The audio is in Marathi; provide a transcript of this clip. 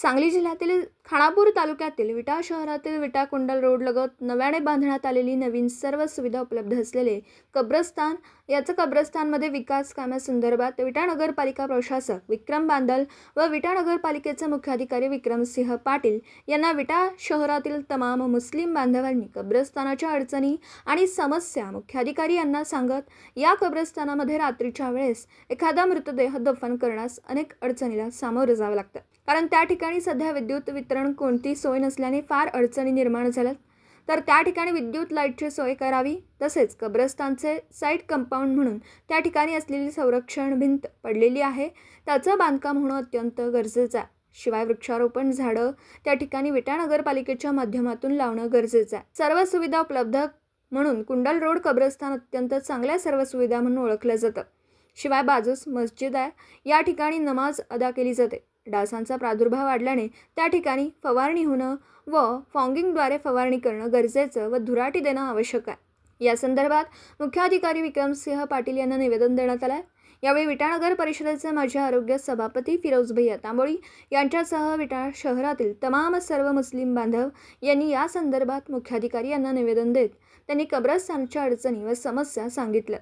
सांगली जिल्ह्यातील खाणापूर तालुक्यातील विटा शहरातील विटा कुंडल रोडलगत नव्याने बांधण्यात आलेली नवीन सर्व सुविधा उपलब्ध असलेले कब्रस्तान याचं कब्रस्तानमध्ये विकास कामासंदर्भात विटा नगरपालिका प्रशासक विक्रम बांदल व विटा नगरपालिकेचे मुख्याधिकारी विक्रमसिंह पाटील यांना विटा शहरातील तमाम मुस्लिम बांधवांनी कब्रस्तानाच्या अडचणी आणि समस्या मुख्याधिकारी यांना सांगत या कब्रस्तानामध्ये रात्रीच्या वेळेस एखादा मृतदेह दफन करण्यास अनेक अडचणीला सामोरं जावं लागतं. कारण त्या ठिकाणी सध्या विद्युत वितरण कोणती सोय नसल्याने फार अडचणी निर्माण झाल्यात. तर त्या ठिकाणी विद्युत लाईटची सोय करावी तसेच कब्रस्तानचे साईड कंपाऊंड म्हणून त्या ठिकाणी असलेली संरक्षण भिंत पडलेली आहे. त्याचं बांधकाम होणं अत्यंत गरजेचं आहे. शिवाय वृक्षारोपण झाडं त्या ठिकाणी विटा नगरपालिकेच्या माध्यमातून लावणं गरजेचं आहे. सर्व सुविधा उपलब्ध म्हणून कुंडल रोड कब्रस्तान अत्यंत चांगल्या सर्व सुविधा म्हणून ओळखलं जातं. शिवाय बाजूस मस्जिद आहे. या ठिकाणी नमाज अदा केली जाते. डासांचा प्रादुर्भाव वाढल्याने त्या ठिकाणी फवारणी होणं व फॉगिंगद्वारे फवारणी करणं गरजेचं व धुराटी देणं आवश्यक आहे. या संदर्भात मुख्याधिकारी विक्रमसिंह पाटील यांना निवेदन देण्यात आलं आहे यावेळी विटानगर परिषदेचे माजी आरोग्य सभापती फिरोज भैया तांबोळी यांच्यासह विटा शहरातील तमाम सर्व मुस्लिम बांधव यांनी या संदर्भात मुख्याधिकारी यांना निवेदन देत त्यांनी कब्रस्तानच्या अडचणी व समस्या सांगितल्या.